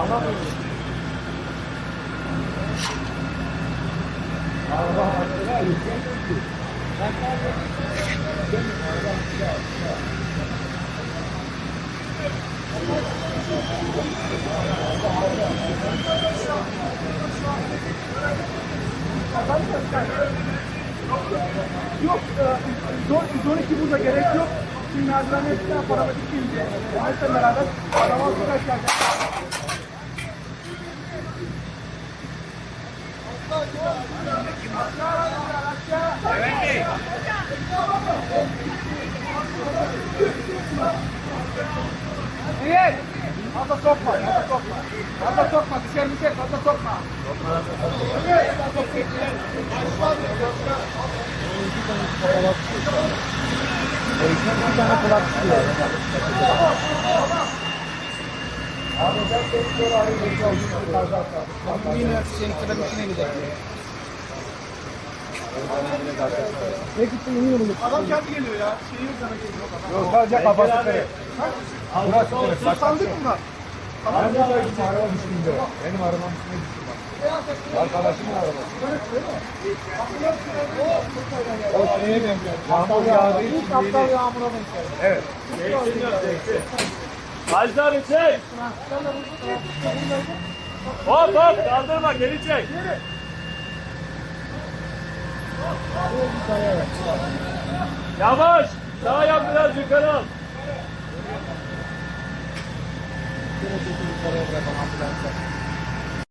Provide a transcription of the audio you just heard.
Anlamıyorum. Allah aşkına yükseltin ki. Ben Yok, e, zor, zor iki burada gerek yok. Şimdi merdiven hepsinden paramedik deyince. Hepsiyle beraber araba arkadaş Evet. Fazla sokma, fazla sokma. Fazla sokma, dışarı dışarı fazla sokma. Bir tane kulak çıkıyor. Yine senin kadar içine gider. Ne gitti bilmiyorum. Adam kendi geliyor ya. Şeyi yok sana geliyor. Yok sadece kafası kırık. Burası. Siz sandık bunlar. Ben de böyle araba düştüğünde. Benim arabam üstüne düştü bak. Arkadaşımın arabası. O şeye benziyor. Yağmur yağdığı için İlk aptal yeni- yağmura benzer. Hacı abi çek. Hop hop kaldırma geri çek. Yavaş. Sağa yap biraz yukarı al. Şöyle çekil yukarıya bırakalım ambulansa.